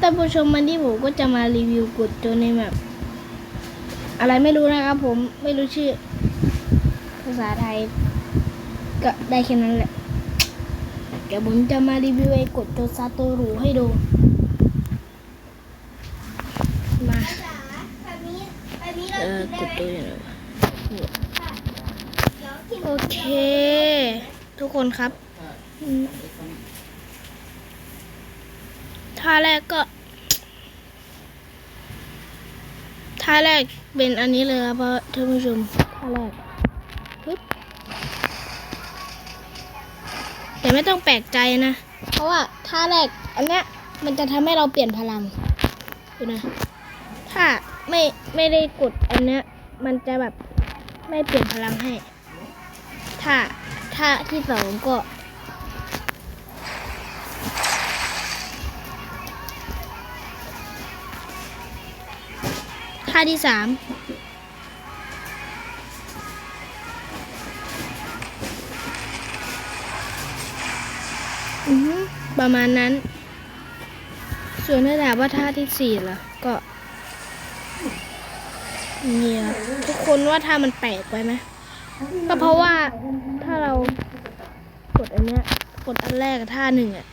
ท่านผู้ชมวันนี้ผมก็จะมารีวิวกดตัวในแบบ อะไรไม่รู้นะครับผมไม่รู้ชื่อ ภาษาไทย ก็ได้แค่นั้นแหละเดี๋ยวผมจะมารีวิวไอ้กดตัวซาโตรุให้ดู มาเออกินกได้ดไหมตัวยังไงโอเค ทุกคนครับ ท่าแรกก็ท่าแรกเป็นอันนี้เลยครับเพราท่านผู้ชมท่าแรกปึ๊บแต่ไม่ต้องแปลกใจนะ เพราะว่าท่าแรกอันเนี้ยมันจะทำให้เราเปลี่ยนพลังดูนะ ถ้าไม่ไม่ได้กดอันเนี้ยมันจะแบบไม่เปลี่ยนพลังให้ ถ้าถ้าที่สองก็ ท่าที่สามอือฮึประมาณนั้น ส่วนถ้าถามว่าท่าที่สี่ล่ะ ก็เนี่ยทุกคนว่าท่ามันแปลกไปไหมก็เพราะว่าถ้าเรากดอันเนี้ยกดอันแรกกับท่าหนึ่งอะ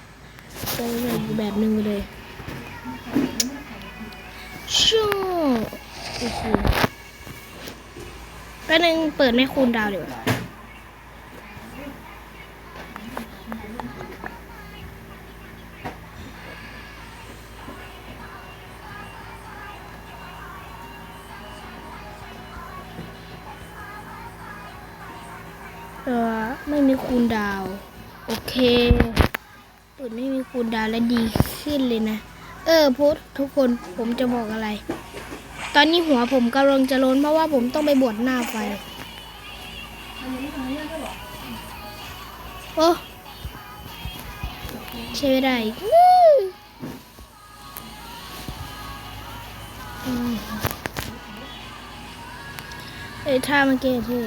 จะแบบอีกแบบหนึ่งไปเลยชูโอ้โหแป๊บนึงเปิดไม่คูณดาวเดี๋ยวเออไม่มีคูณดาว โอเคเปิดไม่มีคูณดาวแล้วดีขึ้นเลยนะ เออพุทธทุกคนผมจะบอกอะไร ตอนนี้หัวผมกำลังจะล้นเพราะว่าผมต้องไปบวชหน้าไฟโอ้ใช่ไม่ได้อีกวู้อืมเอ้ยท่ามื่อกี้เท่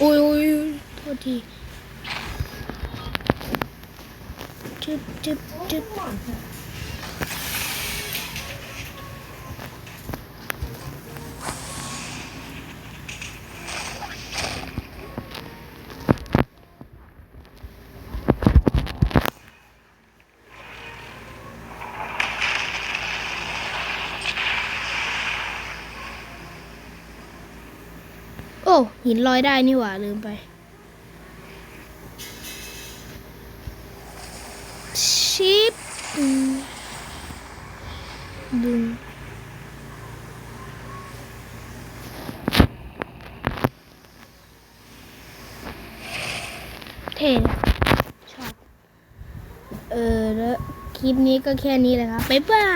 อุ้ยอุ้ยอุ้ยโทษที จึ๊บจึ๊บจึ๊บโอ้หินลอยได้นี่หว่าลืมไป ชิปดึงเท่ชอบ เออแล้วคลิปนี้ก็แค่นี้แหละครับ บ๊ายบาย